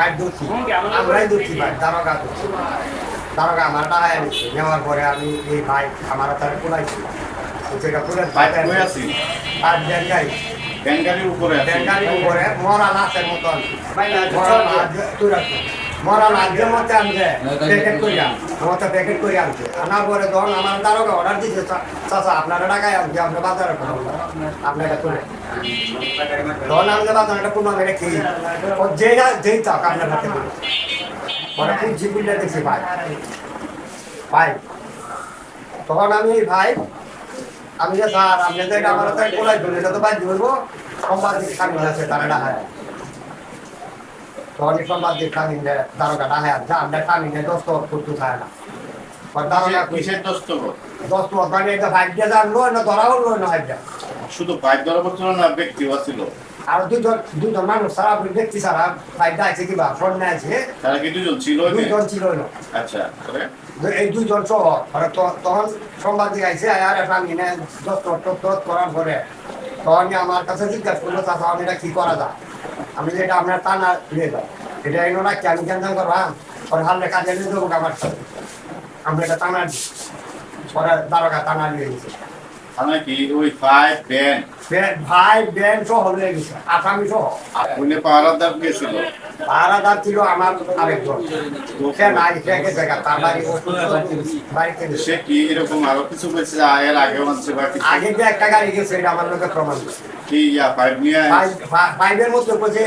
Fight ধরছি। আমরাই ধরছি ভাই দারোগা ধরছি দারোগা আমার টাকা এনেছি নেওয়ার পরে আমি এই ভাই আমার তার কুলাইছি সেটা আছি আর ব্যাংকারি ব্যাংকারির উপরে ব্যাংকারির মরা লাশের মতন। মরা মতো আনছে প্যাকেট করিয়া মতো প্যাকেট করে আনছে। আনার পরে যখন আমার দারোগা অর্ডার চাচা আপনারা টাকায় আনছে আপনার বাজারে আপনারা তুলে দেখছি ভাই ভাই তখন আমি ভাই আমি যে স্যার আপনি তো এটা আমার কোলাই ধরে এটা তো ধরবো সোমবার সামনে আছে তারা ডাহায় তখন সোমবার দিন সামনে দারোগা ডাহায় যা আমরা দোস্ত করতে চায় না দারোগা কিসের- দস্তখত দোস্ত মানে এটা ভাই জানলো না ধরাও লো না ভাইটা শুধু বাইক ধরা পড়ছিল না ব্যক্তিও ছিল? আর দুজন দুজন মানুষ সারা দেখছি সারা আছে কিবা ফোন নিয়ে আছে। তারা কি দুজন ছিল? দুজন ছিল আচ্ছা এই দুজন সহ আর তখন আইসে আর না করার পরে তখন আমার কাছে জিজ্ঞাসা করল তারপর আমি এটা কি করা যায়? আমি যেটা আপনার টানা নিয়ে যাই এটা এনো না কি আমি কেন করবা ওর হালে কাজে নিয়ে দেবো আমার সাথে। আমরা এটা টানা ওরা দ্বারকা টানা নিয়ে গেছে। থানা কি ওই ফাইভ ব্যান ভাই বেন সহ হয়ে গেছে আসামি সহ ওইনে পাহারাদার গেছিল পাহারাদার ছিল আমার আরেকজন সে নাই সে গেছে তার বাড়ি বাড়িতে সে কি এরকম আরও কিছু পেয়েছে এর আগে মানছে বা কিছু আগে যে একটা গাড়ি গেছে এটা আমার লোকের প্রমাণ কি ইয়া ফাইভ নিয়ে পাইপ- পা- পাইপের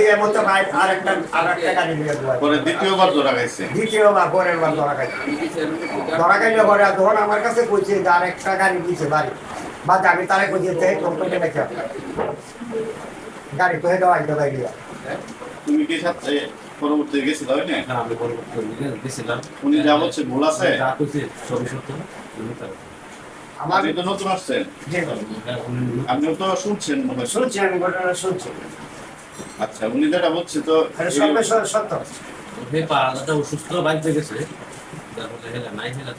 এর মধ্যে পাইপ আর একটা আর একটা গাড়ি নিয়ে দেওয়া পরে দ্বিতীয়বার ধরা গেছে দ্বিতীয়বার পরের বার ধরা খাইছে ধরা খাইলে পরে যখন আমার কাছে কইছে যে আর একটা গাড়ি দিয়েছে বাড়ি বা আমি তারে কোম্পানি দেখে গাড়ি তো হেঁটে আইতে গাড়ি তুমি কি সাথে পরবর্তী গেছিল না? না, আমি পরবর্তী গেছিলাম। উনি যা বলছে ভুল আছে? যা করছি সবই সত্য আমার তো নতুন আসছেন তো শুনছেন মনে হয়। শুনছি আমি ঘটনা শুনছি। আচ্ছা উনি যেটা বলছে তো সত্য অসুস্থ বাড়িতে গেছে। তারপরে হেলা নাই হেলা।